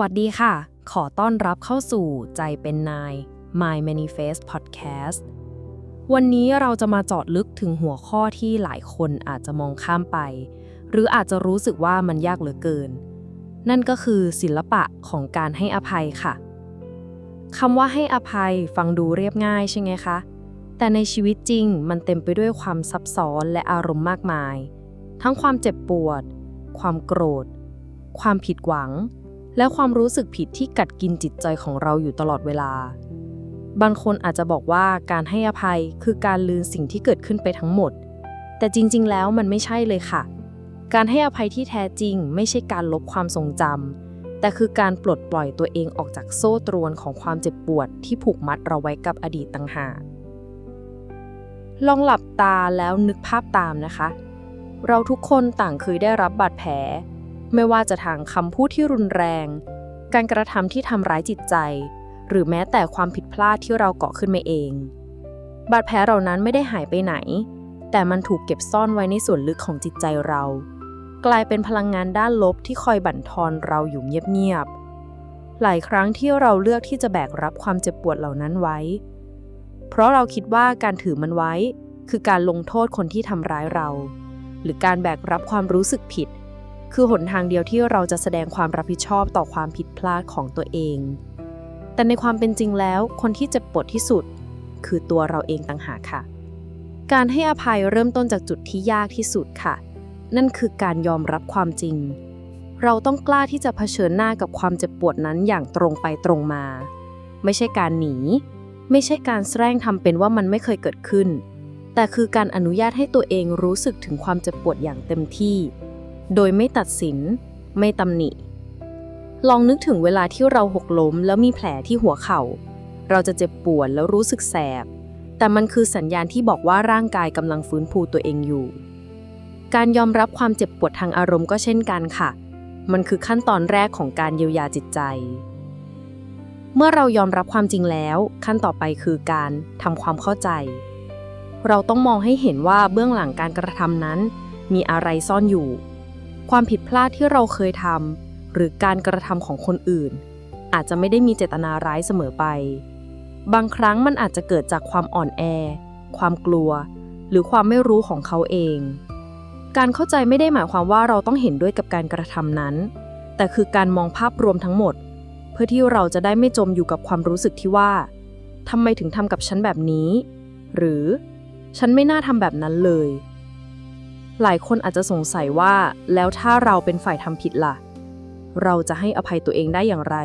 วัสดีค่ะ ขอต้อนรับเข้าสู่ใจเป็นนาย My Manifest Podcast วันนี้เราจะมาเจาะลึกถึงหัวข้อที่หลายคนอาจจะมองข้ามไป หรืออาจจะรู้สึกว่ามันยากเหลือเกิน นั่นก็คือศิลปะของการให้อภัยค่ะคำว่าให้อภัยฟังดูเรียบง่ายใช่ไหมคะ แต่ในชีวิตจริงมันเต็มไปด้วยความซับซ้อนและอารมณ์มากมาย ทั้งความเจ็บปวด ความโกรธ ความผิดหวัง และความรู้สึกผิดที่กัดกินจิตใจของเราอยู่ตลอดเวลา บางคนอาจจะบอกว่าการให้อภัยคือการลืมสิ่งที่เกิดขึ้นไปทั้งหมด แต่จริง ๆ แล้วมันไม่ใช่เลยค่ะ การให้อภัยที่แท้จริง ไม่ใช่การลบความทรงจำแต่คือการปลดปล่อยตัวเองออกจากโซ่ตรวนของความเจ็บปวดที่ผูกมัดเราไว้กับอดีตต่างหากลองหลับตาแล้วนึกภาพตามนะคะ เราทุกคนต่างเคยได้รับบาดแผล ไม่ว่าจะทางคำพูดที่รุนแรง การกระทำที่ทำร้ายจิตใจ หรือแม้แต่ความผิดพลาดที่เราเกาะขึ้นมาเอง บาดแผลเหล่านั้นไม่ได้หายไปไหน แต่มันถูกเก็บซ่อนไว้ในส่วนลึกของจิตใจเรา กลายเป็นพลังงานด้านลบที่คอยบั่นทอนเราอยู่เงียบๆหลายครั้งที่เราเลือกที่จะแบกรับความเจ็บปวดเหล่านั้นไว้ เพราะเราคิดว่าการถือมันไว้ คือการลงโทษคนที่ทำร้ายเรา หรือการแบกรับความรู้สึกผิด คือหนทางเดียวที่เราจะแสดงความรับผิดชอบต่อความผิดพลาดของตัวเอง แต่ในความเป็นจริงแล้ว คนที่เจ็บปวดที่สุด คือตัวเราเองต่างหากค่ะ การให้อภัยเริ่มต้นจากจุดที่ยากที่สุดค่ะ นั่นคือการยอมรับความจริง เราต้องกล้าที่จะเผชิญหน้ากับความเจ็บปวดนั้นอย่างตรงไปตรงมา ไม่ใช่การหนี ไม่ใช่การแสร้งทำเป็นว่ามันไม่เคยเกิดขึ้น แต่คือการอนุญาตให้ตัวเองรู้สึกถึงความเจ็บปวดอย่างเต็มที่ โดยไม่ตัดสิน ไม่ตำหนิ ลองนึกถึงเวลาที่เราหกล้มแล้วมีแผลที่หัวเข่า เราจะเจ็บปวดแล้วรู้สึกแสบ แต่มันคือสัญญาณที่บอกว่าร่างกายกำลังฟื้นฟูตัวเองอยู่ การยอมรับความเจ็บปวดทางอารมณ์ก็เช่นกันค่ะ มันคือขั้นตอนแรกของการเยียวยาจิตใจ เมื่อเรายอมรับความจริงแล้ว ขั้นต่อไปคือการทำความเข้าใจ เราต้องมองให้เห็นว่าเบื้องหลังการกระทำนั้น มีอะไรซ่อนอยู่ ความผิดพลาดที่เราเคยทำหรือการกระทำของคนอื่น อาจจะไม่ได้มีเจตนาร้ายเสมอไป บางครั้งมันอาจจะเกิดจากความอ่อนแอ ความกลัว หรือความไม่รู้ของเขาเอง การเข้าใจไม่ได้หมายความว่าเราต้องเห็นด้วยกับการกระทำนั้น แต่คือการมองภาพรวมทั้งหมด เพื่อที่เราจะได้ไม่จมอยู่กับความรู้สึกที่ว่าทำไมถึงทำกับฉันแบบนี้ หรือ ฉันไม่น่าทำแบบนั้นเลย หลายคนอาจจะสงสัยว่าแล้วถ้าเราเป็นฝ่ายทำผิดล่ะ เราจะให้อภัยตัวเองได้อย่างไร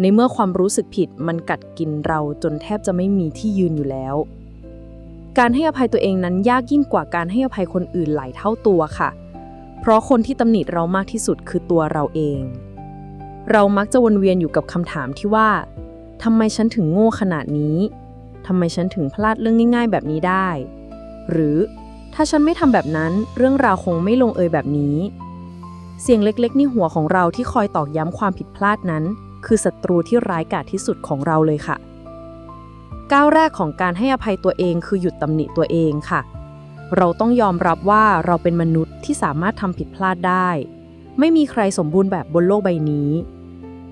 ในเมื่อความรู้สึกผิดมันกัดกินเราจนแทบจะไม่มีที่ยืนอยู่แล้ว การให้อภัยตัวเองนั้นยากยิ่งกว่าการให้อภัยคนอื่นหลายเท่าตัวค่ะ เพราะคนที่ตำหนิเรามากที่สุดคือตัวเราเอง เรามักจะวนเวียนอยู่กับคำถามที่ว่าทำไมฉันถึงโง่ขนาดนี้ทำไมฉันถึงพลาดเรื่องง่าย ๆ แบบนี้ได้ หรือ ถ้าฉันไม่ทำแบบนั้น เรื่องราวคงไม่ลงเอยแบบนี้ เสียงเล็กๆในหัวของเราที่คอยตอกย้ำความผิดพลาดนั้น คือศัตรูที่ร้ายกาจที่สุดของเราเลยค่ะ ก้าวแรกของการให้อภัยตัวเองคือหยุดตำหนิตัวเองค่ะ เราต้องยอมรับว่าเราเป็นมนุษย์ที่สามารถทำผิดพลาดได้ ไม่มีใครสมบูรณ์แบบบนโลกใบนี้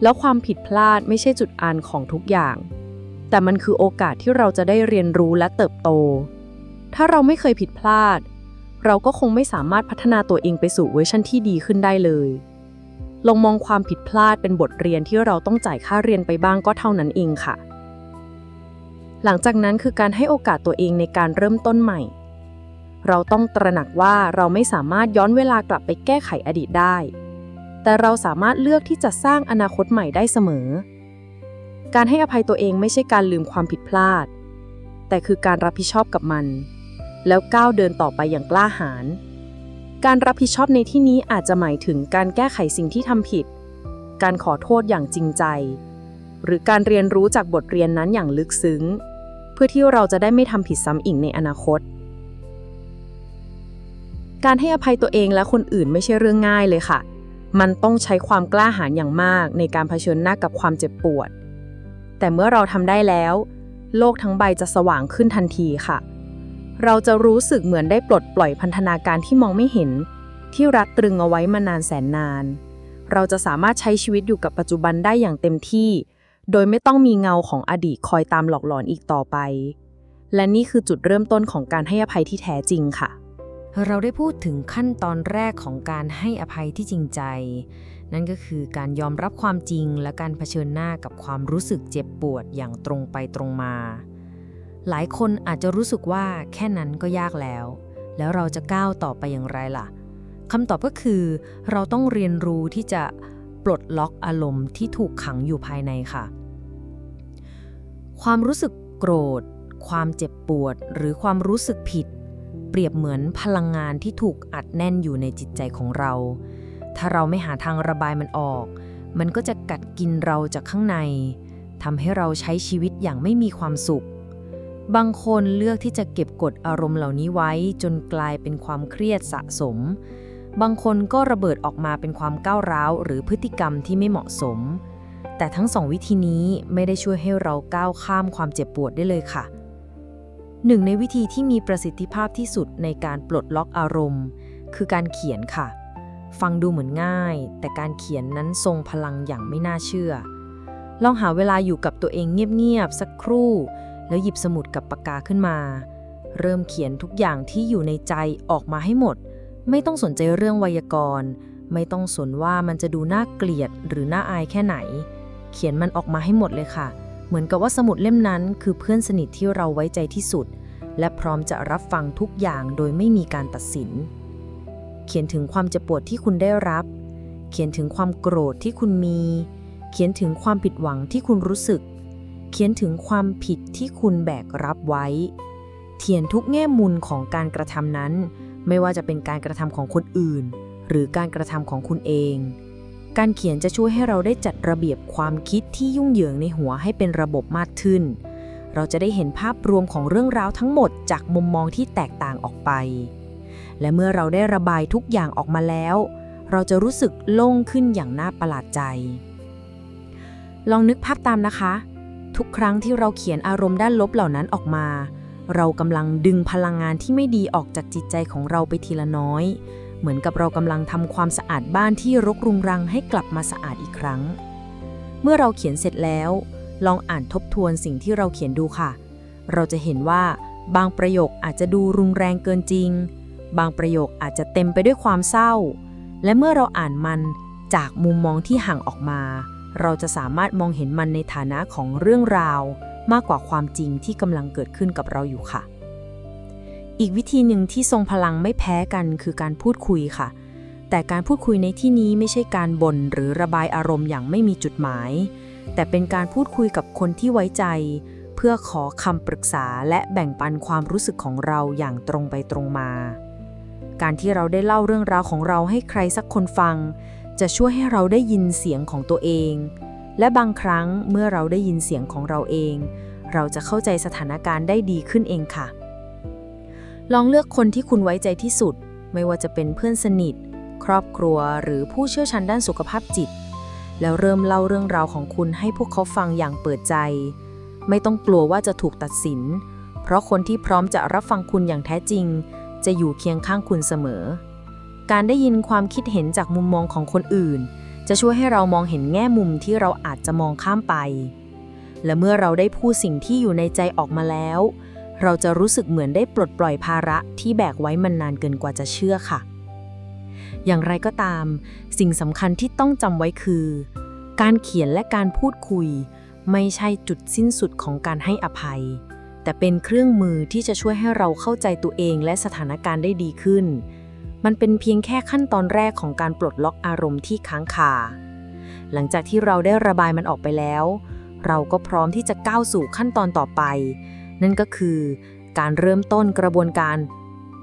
แล้วความผิดพลาดไม่ใช่จุดอันของทุกอย่าง แต่มันคือโอกาสที่เราจะได้เรียนรู้และเติบโต ถ้าเราไม่เคยผิดพลาด เราก็คงไม่สามารถพัฒนาตัวเองไปสู่เวอร์ชันที่ดีขึ้นได้เลย ลองมองความผิดพลาดเป็นบทเรียนที่เราต้องจ่ายค่าเรียนไปบ้างก็เท่านั้นเองค่ะ หลังจากนั้นคือการให้โอกาสตัวเองในการเริ่มต้นใหม่ เราต้องตระหนักว่าเราไม่สามารถย้อนเวลากลับไปแก้ไขอดีตได้ แต่เราสามารถเลือกที่จะสร้างอนาคตใหม่ได้เสมอ การให้อภัยตัวเองไม่ใช่การลืมความผิดพลาดแต่คือการรับผิดชอบกับมัน แล้วก้าวเดินต่อไปอย่างกล้าหาญการรับผิดชอบในที่นี้อาจจะหมายถึงการแก้ไขสิ่งที่ทำผิด การขอโทษอย่างจริงใจ หรือการเรียนรู้จากบทเรียนนั้นอย่างลึกซึ้ง เพื่อที่เราจะได้ไม่ทำผิดซ้ำอีกในอนาคต การให้อภัยตัวเองและคนอื่นไม่ใช่เรื่องง่ายเลยค่ะ มันต้องใช้ความกล้าหาญอย่างมากในการเผชิญหน้ากับความเจ็บปวด แต่เมื่อเราทำได้แล้ว โลกทั้งใบจะสว่างขึ้นทันทีค่ะ เราจะรู้สึกเหมือนได้ปลดปล่อยพันธนาการที่มองไม่เห็น ที่รัดตรึงเอาไว้มานานแสนนาน เราจะสามารถใช้ชีวิตอยู่กับปัจจุบันได้อย่างเต็มที่ โดยไม่ต้องมีเงาของอดีตคอยตามหลอกหลอนอีกต่อไป และนี่คือจุดเริ่มต้นของการให้อภัยที่แท้จริงค่ะ เราได้พูดถึงขั้นตอนแรกของการให้อภัยที่จริงใจ นั่นก็คือการยอมรับความจริงและการเผชิญหน้ากับความรู้สึกเจ็บปวดอย่างตรงไปตรงมา หลายคนอาจจะรู้สึกว่าแค่นั้นก็ยากแล้ว แล้วเราจะก้าวต่อไปอย่างไรล่ะคำตอบก็คือ เราต้องเรียนรู้ที่จะปลดล็อกอารมณ์ที่ถูกขังอยู่ภายในค่ะ ความรู้สึกโกรธ ความเจ็บปวด หรือความรู้สึกผิด เปรียบเหมือนพลังงานที่ถูกอัดแน่นอยู่ในจิตใจของเรา ถ้าเราไม่หาทางระบายมันออก มันก็จะกัดกินเราจากข้างในทำให้เราใช้ชีวิตอย่างไม่มีความสุข บางคนเลือกที่จะเก็บกดอารมณ์เหล่านี้ไว้จนกลายเป็นความเครียดสะสม บางคนก็ระเบิดออกมาเป็นความก้าวร้าวหรือพฤติกรรมที่ไม่เหมาะสม แต่ทั้งสองวิธีนี้ไม่ได้ช่วยให้เราก้าวข้ามความเจ็บปวดได้เลยค่ะ หนึ่งในวิธีที่มีประสิทธิภาพที่สุดในการปลดล็อกอารมณ์ คือการเขียนค่ะ ฟังดูเหมือนง่าย แต่การเขียนนั้นทรงพลังอย่างไม่น่าเชื่อ ลองหาเวลาอยู่กับตัวเองเงียบๆสักครู่ แล้วหยิบสมุดกับปากกาขึ้นมา เริ่มเขียนทุกอย่างที่อยู่ในใจออกมาให้หมด ไม่ต้องสนใจเรื่องไวยากรณ์ ไม่ต้องสนว่ามันจะดูน่าเกลียดหรือน่าอายแค่ไหน เขียนมันออกมาให้หมดเลยค่ะ เหมือนกับว่าสมุดเล่มนั้น คือเพื่อนสนิทที่เราไว้ใจที่สุด และพร้อมจะรับฟังทุกอย่างโดยไม่มีการตัดสิน เขียนถึงความเจ็บปวดที่คุณได้รับ เขียนถึงความโกรธที่คุณมี เขียนถึงความผิดหวังที่คุณรู้สึก เขียนถึงความผิดที่คุณแบกรับไว้เขียนทุกแง่มุมของการกระทำนั้น ไม่ว่าจะเป็นการกระทำของคนอื่น หรือการกระทำของคุณเอง การเขียนจะช่วยให้เราได้จัดระเบียบความคิดที่ยุ่งเหยิงในหัวให้เป็นระบบมากขึ้น เราจะได้เห็นภาพรวมของเรื่องราวทั้งหมดจากมุมมองที่แตกต่างออกไป และเมื่อเราได้ระบายทุกอย่างออกมาแล้ว เราจะรู้สึกโล่งขึ้นอย่างน่าประหลาดใจ ลองนึกภาพตามนะคะ ทุกครั้งที่เราเขียนอารมณ์ด้านลบเหล่านั้นออกมา เรากำลังดึงพลังงานที่ไม่ดีออกจากจิตใจของเราไปทีละน้อย เหมือนกับเรากำลังทำความสะอาดบ้านที่รกรุงรังให้กลับมาสะอาดอีกครั้ง เมื่อเราเขียนเสร็จแล้ว ลองอ่านทบทวนสิ่งที่เราเขียนดูค่ะ เราจะเห็นว่าบางประโยคอาจจะดูรุนแรงเกินจริง บางประโยคอาจจะเต็มไปด้วยความเศร้า และเมื่อเราอ่านมันจากมุมมองที่ห่างออกมา เราจะสามารถมองเห็นมันในฐานะของเรื่องราว มากกว่าความจริงที่กำลังเกิดขึ้นกับเราอยู่ค่ะ อีกวิธีหนึ่งที่ทรงพลังไม่แพ้กันคือการพูดคุยค่ะ แต่การพูดคุยในที่นี้ไม่ใช่การบ่นหรือระบายอารมณ์อย่างไม่มีจุดหมาย แต่เป็นการพูดคุยกับคนที่ไว้ใจ เพื่อขอคำปรึกษาและแบ่งปันความรู้สึกของเราอย่างตรงไปตรงมา การที่เราได้เล่าเรื่องราวของเราให้ใครสักคนฟัง จะช่วยให้เราได้ยินเสียงของตัวเอง และบางครั้งเมื่อเราได้ยินเสียงของเราเอง เราจะเข้าใจสถานการณ์ได้ดีขึ้นเองค่ะ ลองเลือกคนที่คุณไว้ใจที่สุด ไม่ว่าจะเป็นเพื่อนสนิท ครอบครัวหรือผู้เชี่ยวชาญด้านสุขภาพจิต แล้วเริ่มเล่าเรื่องราวของคุณให้พวกเขาฟังอย่างเปิดใจ ไม่ต้องกลัวว่าจะถูกตัดสิน เพราะคนที่พร้อมจะรับฟังคุณอย่างแท้จริง จะอยู่เคียงข้างคุณเสมอ การได้ยินความคิดเห็นจากมุมมองของคนอื่น จะช่วยให้เรามองเห็นแง่มุมที่เราอาจจะมองข้ามไป และเมื่อเราได้พูดสิ่งที่อยู่ในใจออกมาแล้ว เราจะรู้สึกเหมือนได้ปลดปล่อยภาระที่แบกไว้มันนานเกินกว่าจะเชื่อค่ะ อย่างไรก็ตาม สิ่งสำคัญที่ต้องจำไว้คือ การเขียนและการพูดคุย ไม่ใช่จุดสิ้นสุดของการให้อภัย แต่เป็นเครื่องมือที่จะช่วยให้เราเข้าใจตัวเองและสถานการณ์ได้ดีขึ้น มันเป็นเพียงแค่ขั้นตอนแรกของการปลดล็อกอารมณ์ที่ค้างคา หลังจากที่เราได้ระบายมันออกไปแล้ว เราก็พร้อมที่จะก้าวสู่ขั้นตอนต่อไป นั่นก็คือการเริ่มต้นกระบวนการ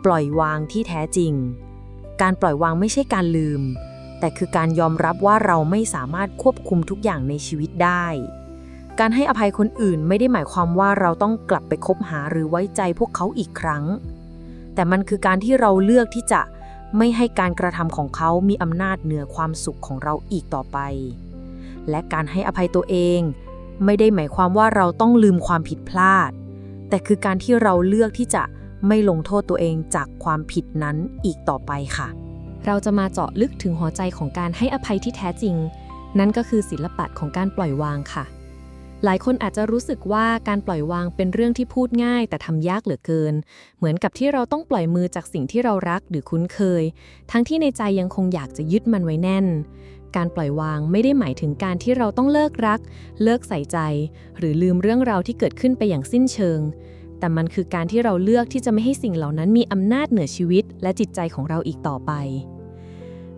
ปล่อยวางที่แท้จริง การปล่อยวางไม่ใช่การลืม แต่คือการยอมรับว่าเราไม่สามารถควบคุมทุกอย่างในชีวิตได้ การให้อภัยคนอื่นไม่ได้หมายความว่าเราต้องกลับไปคบหาหรือไว้ใจพวกเขาอีกครั้ง แต่มันคือการที่เราเลือกที่จะ ไม่ให้การกระทำของเขามีอำนาจเหนือความสุขของเราอีกต่อไป และการให้อภัยตัวเอง ไม่ได้หมายความว่าเราต้องลืมความผิดพลาด แต่คือการที่เราเลือกที่จะไม่ลงโทษตัวเองจากความผิดนั้นอีกต่อไปค่ะ เราจะมาเจาะลึกถึงหัวใจของการให้อภัยที่แท้จริง นั่นก็คือศิลปะของการปล่อยวางค่ะ หลายคนอาจจะรู้สึกว่าการปล่อยวางเป็นเรื่องที่พูดง่าย แต่ทำยากเหลือเกิน เหมือนกับที่เราต้องปล่อยมือจากสิ่งที่เรารักหรือคุ้นเคย ทั้งที่ในใจยังคงอยากจะยึดมันไว้แน่น การปล่อยวางไม่ได้หมายถึงการที่เราต้องเลิกรัก เลิกใส่ใจ หรือลืมเรื่องราวที่เกิดขึ้นไปอย่างสิ้นเชิง แต่มันคือการที่เราเลือกที่จะไม่ให้สิ่งเหล่านั้นมีอำนาจเหนือชีวิต และจิตใจของเราอีกต่อไป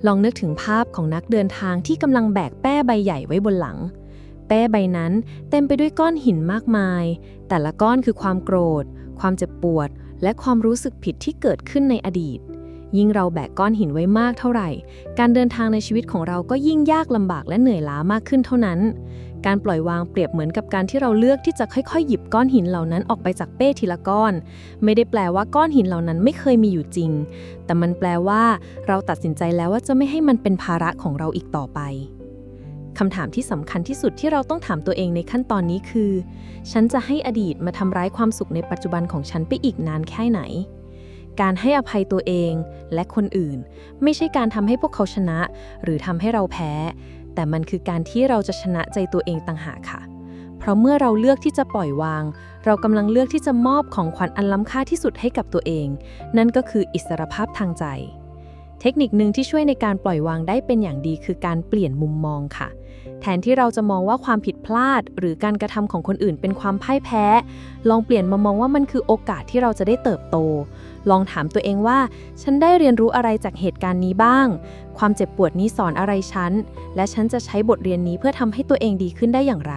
ลองนึกถึงภาพของนักเดินทางที่กำลังแบกแป้ใบใหญ่ไว้บนหลัง แป้ใบนั้น เต็มไปด้วยก้อนหินมากมาย แต่ละก้อนคือความโกรธ ความเจ็บปวด และความรู้สึกผิดที่เกิดขึ้นในอดีต ยิ่งเราแบกก้อนหินไว้มากเท่าไหร่ การเดินทางในชีวิตของเราก็ยิ่งยากลำบากและเหนื่อยล้ามากขึ้นเท่านั้น การปล่อยวางเปรียบเหมือนกับการที่เราเลือกที่จะค่อยๆ หยิบก้อนหินเหล่านั้นออกไปจากเป้ทีละก้อน ไม่ได้แปลว่าก้อนหินเหล่านั้นไม่เคยมีอยู่จริง แต่มันแปลว่า เราตัดสินใจแล้วว่าจะไม่ให้มันเป็นภาระของเราอีกต่อไป คำถามที่สำคัญที่สุดที่เราต้องถามตัวเองในขั้นตอนนี้คือ ฉันจะให้อดีตมาทำร้ายความสุขในปัจจุบันของฉันไปอีกนานแค่ไหน การให้อภัยตัวเองและคนอื่น ไม่ใช่การทำให้พวกเขาชนะ หรือทำให้เราแพ้ แต่มันคือการที่เราจะชนะใจตัวเองต่างหากค่ะ เพราะเมื่อเราเลือกที่จะปล่อยวาง เรากำลังเลือกที่จะมอบของขวัญอันล้ำค่าที่สุดให้กับตัวเอง นั่นก็คืออิสรภาพทางใจเทคนิคหนึ่งที่ช่วยในการปล่อยวางได้เป็นอย่างดีคือการเปลี่ยนมุมมองค่ะ แทนที่เราจะมองว่าความผิดพลาด หรือการกระทำของคนอื่นเป็นความพ่ายแพ้ ลองเปลี่ยนมามองว่ามันคือโอกาสที่เราจะได้เติบโต ลองถามตัวเองว่า ฉันได้เรียนรู้อะไรจากเหตุการณ์นี้บ้าง ความเจ็บปวดนี้สอนอะไรฉัน และฉันจะใช้บทเรียนนี้เพื่อทำให้ตัวเองดีขึ้นได้อย่างไร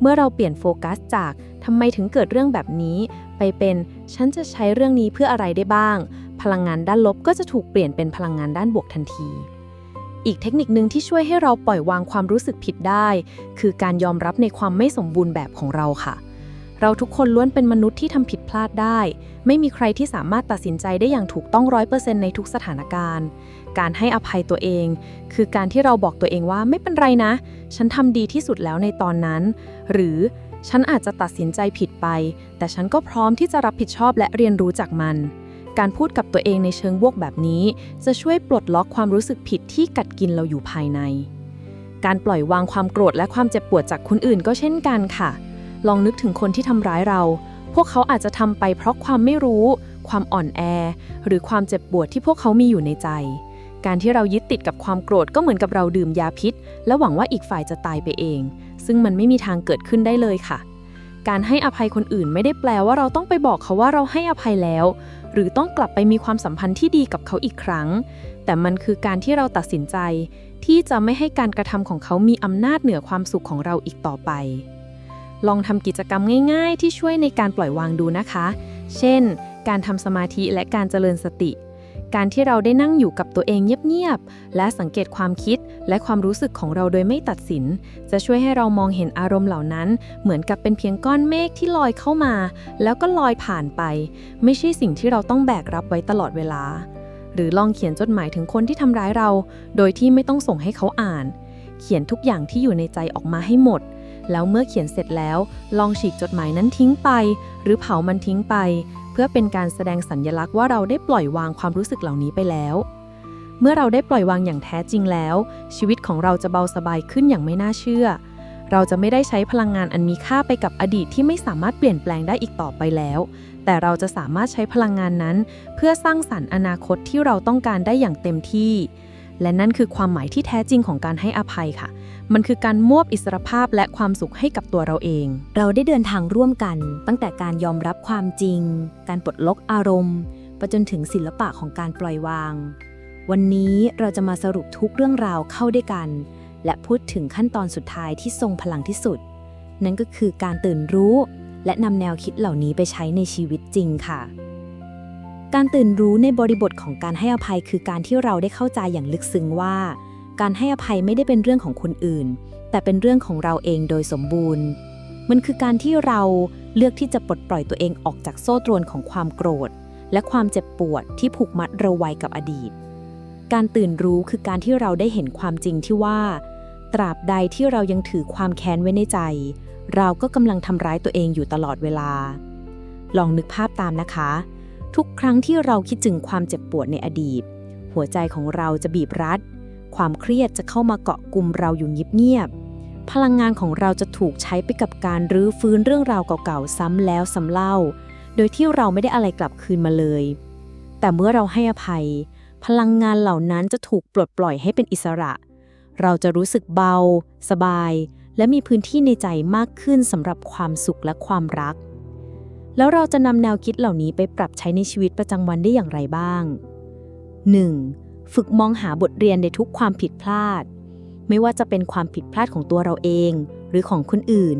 เมื่อเราเปลี่ยนโฟกัสจากทำไมถึงเกิดเรื่องแบบนี้ ไปเป็นฉันจะใช้เรื่องนี้เพื่ออะไรได้บ้าง พลังงานด้านลบก็จะถูกเปลี่ยนเป็นพลังงานด้านบวกทันที อีกเทคนิคหนึ่งที่ช่วยให้เราปล่อยวางความรู้สึกผิดได้ คือการยอมรับในความไม่สมบูรณ์แบบของเราค่ะ เราทุกคนล้วนเป็นมนุษย์ที่ทำผิดพลาดได้ ไม่มีใครที่สามารถตัดสินใจได้อย่างถูกต้องร้อยเปอร์เซ็นต์ในทุกสถานการณ์ การให้อภัยตัวเอง คือการที่เราบอกตัวเองว่าไม่เป็นไรนะ ฉันทำดีที่สุดแล้วในตอนนั้น หรือฉันอาจจะตัดสินใจผิดไป แต่ฉันก็พร้อมที่จะรับผิดชอบและเรียนรู้จากมัน การพูดกับตัวเองในเชิงบวกแบบนี้ จะช่วยปลดล็อกความรู้สึกผิดที่กัดกินเราอยู่ภายใน การปล่อยวางความโกรธและความเจ็บปวดจากคนอื่นก็เช่นกันค่ะ ลองนึกถึงคนที่ทำร้ายเรา พวกเขาอาจจะทำไปเพราะความไม่รู้ ความอ่อนแอ หรือความเจ็บปวดที่พวกเขามีอยู่ในใจ การที่เรายึดติดกับความโกรธก็เหมือนกับเราดื่มยาพิษ และหวังว่าอีกฝ่ายจะตายไปเอง ซึ่งมันไม่มีทางเกิดขึ้นได้เลยค่ะ การให้อภัยคนอื่นไม่ได้แปลว่าเราต้องไปบอกเขาว่าเราให้อภัยแล้ว หรือต้องกลับไปมีความสัมพันธ์ที่ดีกับเขาอีกครั้ง แต่มันคือการที่เราตัดสินใจ ที่จะไม่ให้การกระทำของเขามีอำนาจเหนือความสุขของเราอีกต่อไป ลองทำกิจกรรมง่าย ๆ ที่ช่วยในการปล่อยวางดูนะคะ เช่น การทำสมาธิและการเจริญสติ การที่เราได้นั่งอยู่กับตัวเองเงียบๆ และสังเกตความคิดและความรู้สึกของเราโดยไม่ตัดสิน จะช่วยให้เรามองเห็นอารมณ์เหล่านั้น เหมือนกับเป็นเพียงก้อนเมฆที่ลอยเข้ามา แล้วก็ลอยผ่านไป ไม่ใช่สิ่งที่เราต้องแบกรับไว้ตลอดเวลา หรือลองเขียนจดหมายถึงคนที่ทำร้ายเรา โดยที่ไม่ต้องส่งให้เขาอ่าน เขียนทุกอย่างที่อยู่ในใจออกมาให้หมดแล้วเมื่อเขียนเสร็จแล้ว ลองฉีกจดหมายนั้นทิ้งไป หรือเผามันทิ้งไป เพื่อเป็นการแสดงสัญญลักษณ์ว่าเราได้ปล่อยวางความรู้สึกเหล่านี้ไปแล้ว เมื่อเราได้ปล่อยวางอย่างแท้จริงแล้ว ชีวิตของเราจะเบาสบายขึ้นอย่างไม่น่าเชื่อ เราจะไม่ได้ใช้พลังงานอันมีค่าไปกับอดีตที่ไม่สามารถเปลี่ยนแปลงได้อีกต่อไปแล้ว แต่เราจะสามารถใช้พลังงานนั้น เพื่อสร้างสรรค์อนาคตที่เราต้องการได้อย่างเต็มที่ และนั่นคือความหมายที่แท้จริงของการให้อภัยค่ะ มันคือการมอบอิสรภาพและความสุขให้กับตัวเราเอง เราได้เดินทางร่วมกัน ตั้งแต่การยอมรับความจริง การปลดล็อกอารมณ์ไปจนถึงศิลปะของการปล่อยวาง วันนี้เราจะมาสรุปทุกเรื่องราวเข้าด้วยกัน และพูดถึงขั้นตอนสุดท้ายที่ทรงพลังที่สุด นั่นก็คือการตื่นรู้ และนำแนวคิดเหล่านี้ไปใช้ในชีวิตจริงค่ะ การตื่นรู้ในบริบทของการให้อภัยคือการที่เราได้เข้าใจอย่างลึกซึ้งว่า การให้อภัยไม่ได้เป็นเรื่องของคนอื่น แต่เป็นเรื่องของเราเองโดยสมบูรณ์ มันคือการที่เราเลือกที่จะปลดปล่อยตัวเองออกจากโซ่ตรวนของความโกรธ และความเจ็บปวดที่ผูกมัดเราไว้กับอดีต การตื่นรู้คือการที่เราได้เห็นความจริงที่ว่า ตราบใดที่เรายังถือความแค้นไว้ในใจ เราก็กำลังทำร้ายตัวเองอยู่ตลอดเวลา ลองนึกภาพตามนะคะ ทุกครั้งที่เราคิดถึงความเจ็บปวดในอดีต หัวใจของเราจะบีบรัด ความเครียดจะเข้ามาเกาะกลุ่มเราอยู่เงียบๆพลังงานของเราจะถูกใช้ไปกับการรื้อฟื้นเรื่องราวเก่าๆซ้ำแล้วซ้ำเล่า โดยที่เราไม่ได้อะไรกลับคืนมาเลย แต่เมื่อเราให้อภัย พลังงานเหล่านั้นจะถูกปลดปล่อยให้เป็นอิสระ เราจะรู้สึกเบา สบาย และมีพื้นที่ในใจมากขึ้นสำหรับความสุขและความรัก แล้วเราจะนำแนวคิดเหล่านี้ไปปรับใช้ในชีวิตประจำวันได้อย่างไรบ้าง 1. ฝึกมองหาบทเรียนในทุกความผิดพลาด ไม่ว่าจะเป็นความผิดพลาดของตัวเราเอง หรือของคนอื่น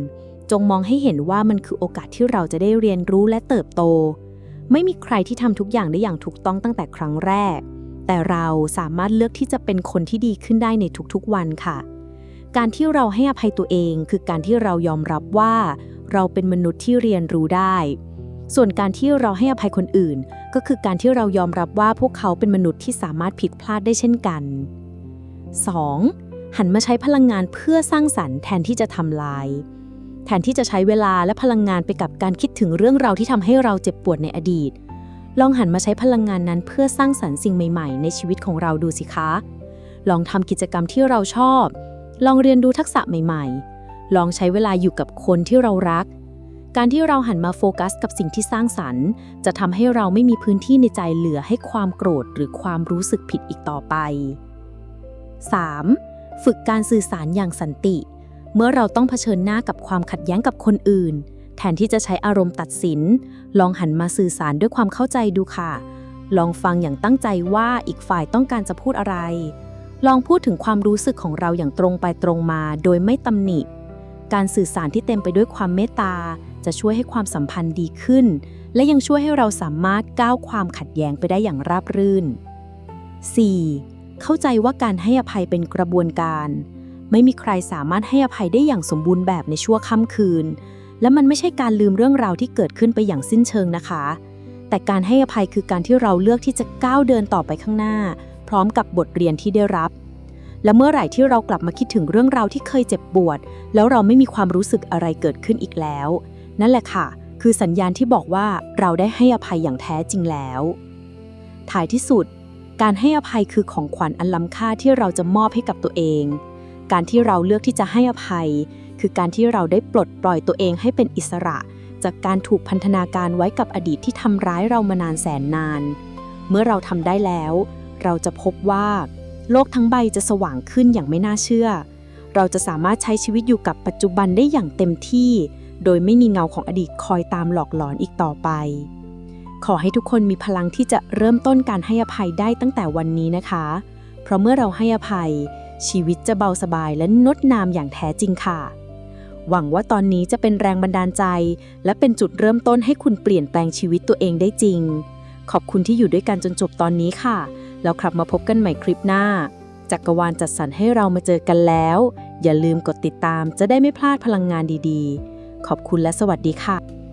จงมองให้เห็นว่ามันคือโอกาสที่เราจะได้เรียนรู้และเติบโต ไม่มีใครที่ทำทุกอย่างได้อย่างถูกต้องตั้งแต่ครั้งแรก แต่เราสามารถเลือกที่จะเป็นคนที่ดีขึ้นได้ในทุกๆวันค่ะ การที่เราให้อภัยตัวเองคือการที่เรายอมรับว่า เราเป็นมนุษย์ที่เรียนรู้ได้ ส่วนการที่เราให้อภัยคนอื่น ก็คือการที่เรายอมรับว่าพวกเขาเป็นมนุษย์ที่สามารถผิดพลาดได้เช่นกัน 2. หันมาใช้พลังงานเพื่อสร้างสรรค์แทนที่จะทำลาย แทนที่จะใช้เวลาและพลังงานไปกับการคิดถึงเรื่องราวที่ทำให้เราเจ็บปวดในอดีต ลองหันมาใช้พลังงานนั้นเพื่อสร้างสรรค์สิ่งใหม่ๆ ในชีวิตของเราดูสิคะ ลองทำกิจกรรมที่เราชอบ ลองเรียนรู้ทักษะใหม่ๆ ลองใช้เวลาอยู่กับคนที่เรารัก การที่เราหันมาโฟกัสกับสิ่งที่สร้างสรรค์ จะทำให้เราไม่มีพื้นที่ในใจเหลือให้ความโกรธหรือความรู้สึกผิดอีกต่อไป 3. ฝึกการสื่อสารอย่างสันติ เมื่อเราต้องเผชิญหน้ากับความขัดแย้งกับคนอื่น แทนที่จะใช้อารมณ์ตัดสิน ลองหันมาสื่อสารด้วยความเข้าใจดูค่ะ ลองฟังอย่างตั้งใจว่าอีกฝ่ายต้องการจะพูดอะไร ลองพูดถึงความรู้สึกของเราอย่างตรงไปตรงมา โดยไม่ตำหนิ การสื่อสารที่เต็มไปด้วยความเมตตา จะช่วยให้ความสัมพันธ์ดีขึ้น และยังช่วยให้เราสามารถก้าวความขัดแย้งไปได้อย่างราบรื่น 4. เข้าใจว่าการให้อภัยเป็นกระบวนการ ไม่มีใครสามารถให้อภัยได้อย่างสมบูรณ์แบบในชั่วค่ำคืน และมันไม่ใช่การลืมเรื่องราวที่เกิดขึ้นไปอย่างสิ้นเชิงนะคะ แต่การให้อภัยคือการที่เราเลือกที่จะก้าวเดินต่อไปข้างหน้า พร้อมกับบทเรียนที่ได้รับ และเมื่อไหร่ที่เรากลับมาคิดถึงเรื่องราวที่เคยเจ็บปวด แล้วเราไม่มีความรู้สึกอะไรเกิดขึ้นอีกแล้ว นั่นแหละค่ะ คือสัญญาณที่บอกว่าเราได้ให้อภัยอย่างแท้จริงแล้ว ท้ายที่สุด การให้อภัยคือของขวัญอันล้ำค่าที่เราจะมอบให้กับตัวเอง การที่เราเลือกที่จะให้อภัย คือการที่เราได้ปลดปล่อยตัวเองให้เป็นอิสระ จากการถูกพันธนาการไว้กับอดีตที่ทำร้ายเรามานานแสนนาน เมื่อเราทำได้แล้ว เราจะพบว่า โลกทั้งใบจะสว่างขึ้นอย่างไม่น่าเชื่อ เราจะสามารถใช้ชีวิตอยู่กับปัจจุบันได้อย่างเต็มที่ โดยไม่มีเงาของอดีตคอยตามหลอกหลอนอีกต่อไป ขอให้ทุกคนมีพลังที่จะเริ่มต้นการให้อภัยได้ตั้งแต่วันนี้นะคะ เพราะเมื่อเราให้อภัย ชีวิตจะเบาสบายและงดงามอย่างแท้จริงค่ะ หวังว่าตอนนี้จะเป็นแรงบันดาลใจ และเป็นจุดเริ่มต้นให้คุณเปลี่ยนแปลงชีวิตตัวเองได้จริง ขอบคุณที่อยู่ด้วยกันจนจบตอนนี้ค่ะ แล้วกลับมาพบกันใหม่คลิปหน้า จักรวาลจัดสรรให้เรามาเจอกันแล้ว อย่าลืมกดติดตามจะได้ไม่พลาดพลังงานดีๆ ขอบคุณและสวัสดีค่ะ